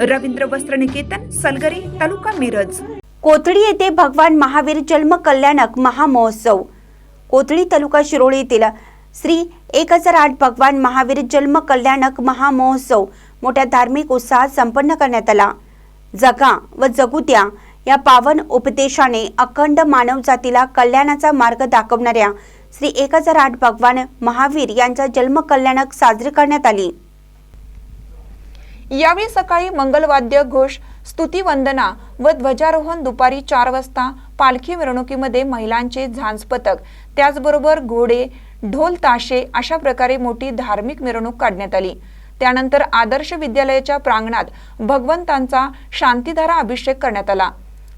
रवींद्र वस्त्रनिकेतन सलगरी तालुका मिरज. कोथळी येथे भगवान महावीर जन्म कल्याणक महामहोत्सव. कोथळी तालुका शिरोळी येथील श्री एक हजार आठ भगवान महावीर जन्म कल्याणक महामहोत्सव मोठ्या धार्मिक उत्साहात संपन्न करण्यात आला. जगा व जगू द्या या पावन उपदेशाने अखंड मानवजातीला कल्याणाचा मार्ग दाखवणाऱ्या श्री एक हजार आठ भगवान महावीर यांचा जन्म कल्याणक साजरी करण्यात आली. यावेळी सकाळी मंगलवाद्य घोष स्तुतीवंदना व ध्वजारोहण दुपारी चार वाजता पालखी मिरवणुकीमध्ये महिलांचे झांज पथक. त्याचबरोबर घोडे ढोल ताशे अशा प्रकारे मोठी धार्मिक मिरवणूक काढण्यात आली. त्यानंतर आदर्श विद्यालयाच्या प्रांगणात भगवंतांचा शांतीधारा अभिषेक करण्यात आला.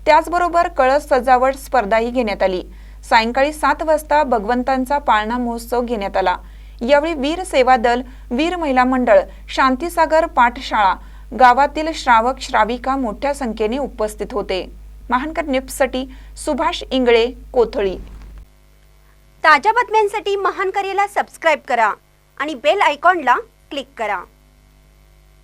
त्याचबरोबर कळस सजावट स्पर्धाही घेण्यात आली. सायंकाळी सात वाजता भगवंतांचा पाळणा महोत्सव घेण्यात आला. यावेळी वीर सेवा दल वीर महिला मंडळ शांतीसागर पाठशाळा गावातील श्रावक श्राविका मोठ्या संख्येने उपस्थित होते. महानकर न्यूजसाठी सुभाष इंगळे कोथळी. ताज्या बातम्यांसाठी महानकरेला सबस्क्राईब करा आणि बेल आयकॉनला क्लिक करा.